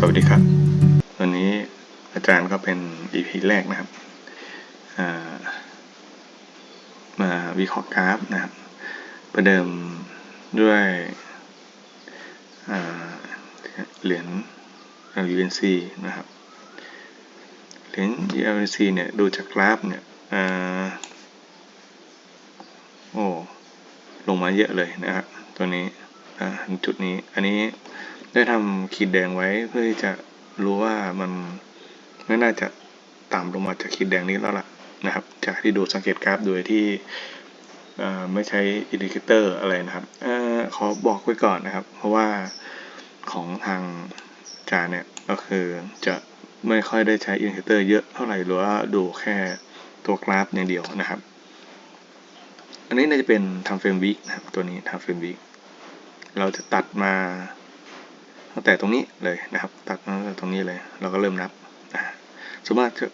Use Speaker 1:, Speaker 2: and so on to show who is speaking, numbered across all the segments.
Speaker 1: สวัสดีครับ วันนี้อาจารย์ก็เป็น EP แรกนะครับ มาวิเคราะห์กราฟนะครับ ประเดิมด้วยเหรียญ UNC นะครับ เหรียญ UNC เนี่ยดูจากกราฟเนี่ยโอ้ลงมาเยอะเลยนะครับ ตัวนี้ อ่าจุดนี้ อันนี้ได้ทำขีดแดงไว้เพื่อที่จะรู้ว่ามันไม่น่าจะต่ำลงมาจากขีดแดงนี้แล้วล่ะนะครับ จากที่ดูสังเกตกราฟโดยที่อ่าไม่ใช้อินดิเคเตอร์อะไรนะครับอขอบอกไว้ก่อนนะครับ เพราะว่าของทางจาเนี่ยก็คือจะไม่ค่อยได้ใช้อินดิเคเตอร์เยอะเท่าไหร่หรือว่าดูแค่ตัวกราฟอย่างเดียวนะครับ อันนี้น่าจะเป็นทำเฟรมวิกนะครับตัวนี้ทำเฟรมวิก เราจะตัดมาตั้งแต่ตรงนี้เลยนะครับ ตัดมาตั้งแต่ตรงนี้เลย เราก็เริ่มนับนะสมมติจะ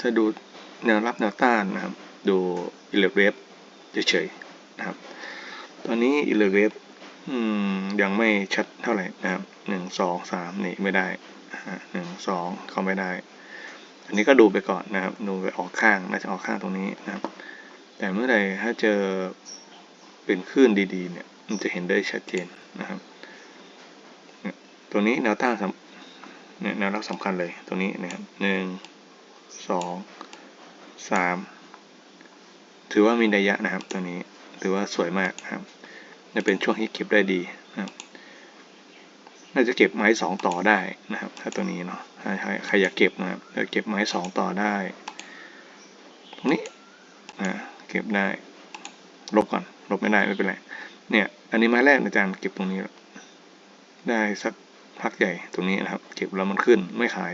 Speaker 1: จะดูแนวรับแนวต้านนะครับ ดูอิเล็กเวฟเฉยๆนะครับ ตอนนี้อิเล็กเวฟยังไม่ชัดเท่าไหร่นะครับหนึ่งสองสามนี่ไม่ได้หนึ่งสองเข้าไม่ได้ อันนี้ก็ดูไปก่อนนะครับ ดูไปออกข้างน่าจะออกข้างตรงนี้นะครับ แต่เมื่อใดถ้าเจอเป็นคลื่นดีๆเนี่ย มันจะเห็นได้ชัดเจนนะครับตัวนี้แนวต้านเนี่ยแนวรับสำคัญเลยตัวนี้นะครับหนึ่งสองสามถือว่ามีระยะนะครับตัวนี้ถือว่าสวยมากครับจะเป็นช่วงที่เก็บได้ดีนะครับน่าจะเก็บไม้สองต่อได้นะครับ ถ้าตัวนี้เนาะใครอยากเก็บนะครับจะเก็บไม้สองต่อได้ตรงนี้นะเก็บได้ลบก่อนลบไม่ได้ไม่เป็นไร เนี่ย อันนี้ไม้แรกอาจารย์เก็บตรงนี้ ได้สักพักใหญ่ตรงนี้นะครับ เก็บแล้วมันขึ้นไม่ขาย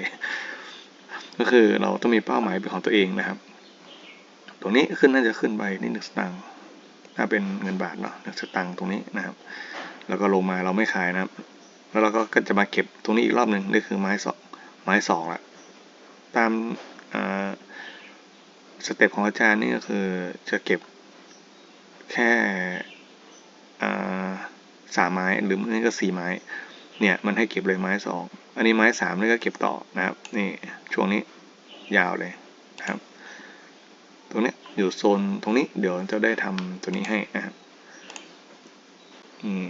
Speaker 1: ก็คือเราต้องมีเป้าหมายเป็นของตัวเองนะครับ ตรงนี้ขึ้นน่าจะขึ้นไปนี่หนึ่งสตางค์ถ้าเป็นเงินบาทเนาะหนึ่งสตางค์ตรงนี้นะครับ แล้วก็ลงมาเราไม่ขายนะครับ แล้วเราก็จะมาเก็บตรงนี้อีกรอบหนึ่งนี่คือไม้สองไม้สองละตามสเต็ปของอาจารย์นี่ก็คือจะเก็บแค่ สามไม้ หรือไม่ก็สี่ไม้ เนี่ยมันให้เก็บเลยไม้สองอันนี้ไม้สามนี่ก็เก็บต่อนะครับ นี่ช่วงนี้ยาวเลยนะครับ ตรงนี้อยู่โซนตรงนี้เดี๋ยวจะได้ทำตัวนี้ให้นะครับนี่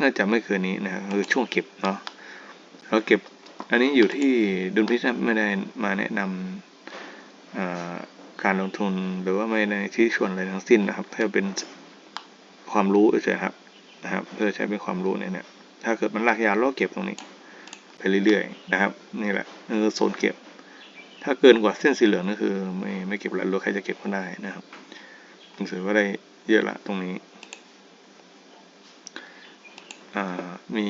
Speaker 1: น่าจะไม่เกินนี้นะครับคือช่วงเก็บเนาะเราเก็บอันนี้อยู่ที่ดุลพินิจไม่ได้มาแนะนำการลงทุนหรือว่าไม่ได้ที่ชวนอะไรทั้งสิ้นนะครับแค่เป็น ความรู้เฉยครับนะครับ เพื่อใช้เป็นความรู้เนี่ยถ้าเกิดมันลากยาวเราเก็บตรงนี้ ไปเรื่อยๆนะครับ นี่แหละเออโซนเก็บ ถ้าเกินกว่าเส้นสีเหลืองนั่นคือ ไม่ไม่เก็บแล้วรถใครจะเก็บก็ได้นะครับถือว่าได้เยอะละตรงนี้มี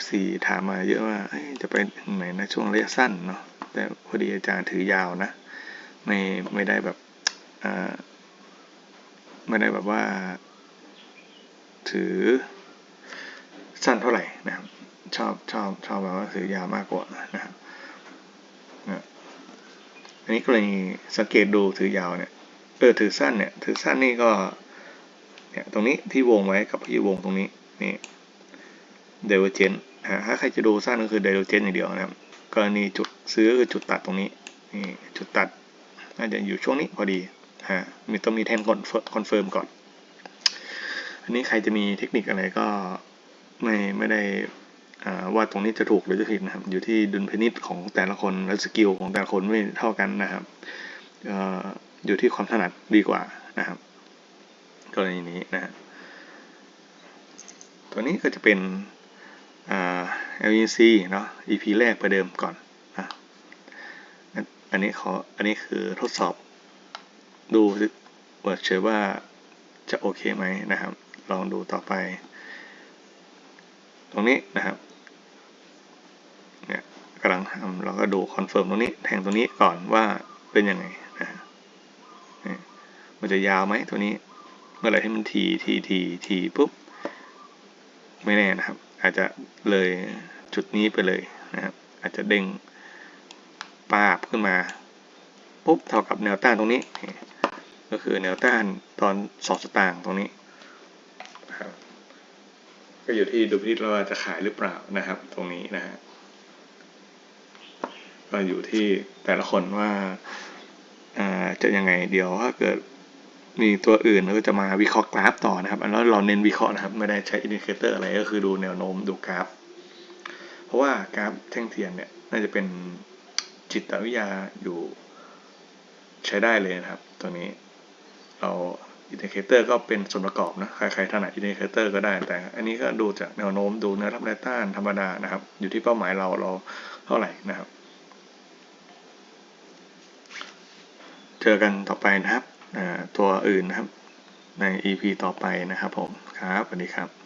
Speaker 1: FC ถามมาเยอะว่าจะไปไหนนะช่วงระยะสั้นเนาะแต่พอดีอาจารย์ถือยาวนะ ไม่ไม่ได้แบบไม่ได้แบบว่า ถือสั้นเท่าไหร่นะครับ ชอบชอบชอบแบบว่าถือยาวมากกว่านะครับอันนี้กรณีสังเกตดูถือยาวเนี่ยเออถือสั้นเนี่ยถือสั้นนี่ก็เนี่ยตรงนี้ที่วงไว้กับที่วงตรงนี้นี่เดเวอร์เจนถ้าใครจะดูสั้นก็คือเดเวอร์เจนอย่างเดียวนะครับกรณีจุดซื้อคือจุดตัดตรงนี้นี่จุดตัดน่าจะอยู่ช่วงนี้พอดีฮะมีต้องมีแทนคอนคอนเฟิร์มก่อน อันนี้ใครจะมีเทคนิคอะไรก็ไม่ไม่ได้ว่าตรงนี้จะถูกหรือจะผิดนะครับ อยู่ที่ดุลพินิษของแต่ละคนและสกิลของแต่ละคนไม่เท่ากันนะครับอยู่ที่ความถนัดดีกว่านะครับกรณีนี้นะตัวนี้ก็จะเป็น LEC เนาะ EP แรกประเดิมก่อนนะอันนี้ขออันนี้คือทดสอบดูว่าเชื่อว่าจะโอเคไหมนะครับ ลองดูต่อไป ตรงนี้นะครับเนี่ยกำลังทำเราก็ดูคอนเฟิร์มตรงนี้ แทงตรงนี้ก่อนว่าเป็นยังไงนะมันจะยาวไหมตัวนี้ เมื่อไหร่ให้มันทีทีทีทีปุ๊บ ไม่แน่นะครับ อาจจะเลยจุดนี้ไปเลยนะครับ อาจจะเด้งปาบขึ้นมาปุ๊บเท่ากับแนวต้านตรงนี้ ก็คือแนวต้านตอนสองสตางค์ตรงนี้ ก็อยู่ที่ดูพินิจว่าจะขายหรือเปล่านะครับ ตรงนี้นะฮะก็อยู่ที่แต่ละคนว่าจะยังไงเดี๋ยวถ้าเกิดมีตัวอื่นเราก็จะมาวิเคราะห์กราฟต่อนะครับแล้วเราเน้นวิเคราะห์นะครับ ไม่ได้ใช้อินดิเคเตอร์อะไรก็คือดูแนวโน้มดูกราฟ เพราะว่ากราฟแท่งเทียนเนี่ยน่าจะเป็นจิตวิทยาอยู่ใช้ได้เลยนะครับ ตัวนี้เรา อินดิเคเตอร์ก็เป็นส่วนประกอบนะใครๆถนัดอินดิเคเตอร์ก็ได้ แต่อันนี้ก็ดูจากแนวโน้มดูแนวรับแนวต้านธรรมดานะครับ อยู่ที่เป้าหมายเราเราเท่าไหร่นะครับ เจอกันต่อไปนะครับตัวอื่นนะครับใน EP ต่อไปนะครับผมครับสวัสดีครับ